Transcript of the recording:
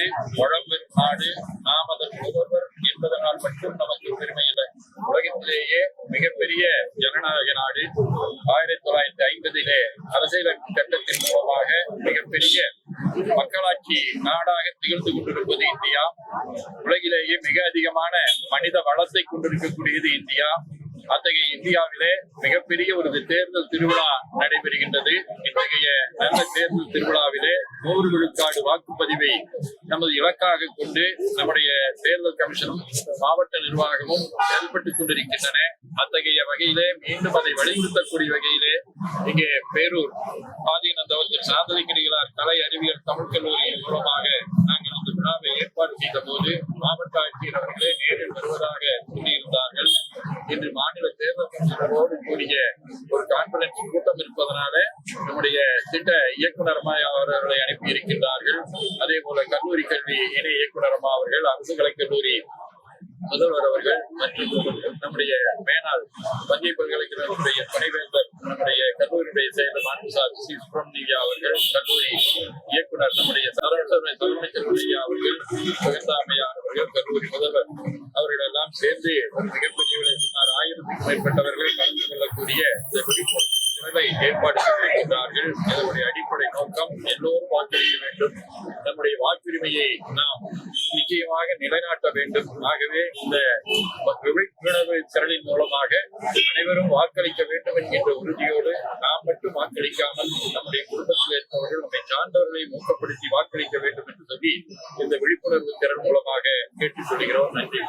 நாடு வளம்பெறும் நாடு நாம் அதன் ஒருவர் என்பதனால் மட்டும் நமக்கு பெருமை இல்லை. உலகத்திலேயே மிகப்பெரிய ஜனநாயக நாடு. ஆயிரத்தி தொள்ளாயிரத்தி ஐம்பதிலே அரசியல் சட்டத்தின் மூலமாக மிகப்பெரிய மக்களாட்சி நாடாக திகழ்ந்து கொண்டிருப்பது இந்தியா. உலகிலேயே மிக அதிகமான மனித வளத்தை கொண்டிருக்கக்கூடியது இந்தியா. அத்தகைய இந்தியாவிலே மிகப்பெரிய ஒரு தேர்தல் திருவிழா நடைபெறுகின்றது. இத்தகைய நல்ல தேர்தல் திருவிழாவிலே நூறு விழுக்காடு வாக்குப்பதிவை நமது இலக்காக கொண்டு நம்முடைய தேர்தல் கமிஷனும் மாவட்ட நிர்வாகமும் செயல்பட்டுக் கொண்டிருக்கின்றன. அத்தகைய வகையிலே மீண்டும் அதை வலியுறுத்தக்கூடிய வகையிலே இங்கே பேரூர் ஆதீன தவத்தில் கலை அறிவியல் தமிழ் கல்லூரியின் மூலமாக நாங்கள் இந்த விழாவை ஏற்பாடு செய்த போது மாவட்ட ஆட்சியர் அவர்களே நேரில் வருவதாக கூறியிருந்தார்கள். இன்று மாநில தேர்தல் கமிஷனரோடு கூடிய ஒரு கான்பரன்ஸ் கூட்டம் இருப்பதனால நம்முடைய திட்ட இயக்குனர் அவர்களை அனுப்பி இருக்கின்றார்கள் அதே போல கல்லூரி கல்வி இணை இயக்குனர் அவர்கள் அரசு கலைக்கல்லூரி முதல்வர் அவர்கள் மற்றும் நம்முடைய மேனாள் தஞ்சை பல்கலைக்கழகத்துடைய துணைவேந்தர் நம்முடைய கல்லூரியுடைய செயலர் மாண்புசார் சி சுப்ரமணியா அவர்கள் கல்லூரி இயக்குனர் நம்முடைய சரவண சரவணச்சந்திரையா அவர்கள் சுகந்தாமையார் அவர்கள் கல்லூரி முதல்வர் அவர்கள் எல்லாம் சேர்ந்து ஒரு மிகப்பெரிய மேற்பட்டவர்கள் கலந்து கொள்ளக்கூடிய இந்த விழிப்புணர்வு நிகழ்வை ஏற்பாடு செய்திருக்கிறார்கள். இதனுடைய அடிப்படை நோக்கம் எல்லோரும் வாக்களிக்க வேண்டும். நம்முடைய வாக்குரிமையை நாம் நிச்சயமாக நிலைநாட்ட வேண்டும். ஆகவே இந்த விழிப்புணர்வு திரளின் மூலமாக அனைவரும் வாக்களிக்க வேண்டும் என்கின்ற உறுதியோடு நாம் மட்டும் வாக்களிக்காமல் நம்முடைய குடும்பத்தில் இருப்பவர்கள் நம்மை சார்ந்தவர்களை ஊக்கப்படுத்தி வாக்களிக்க வேண்டும் என்று சொல்லி இந்த விழிப்புணர்வு திறன் மூலமாக கேட்டுக்கொள்கிறோம். நன்றி.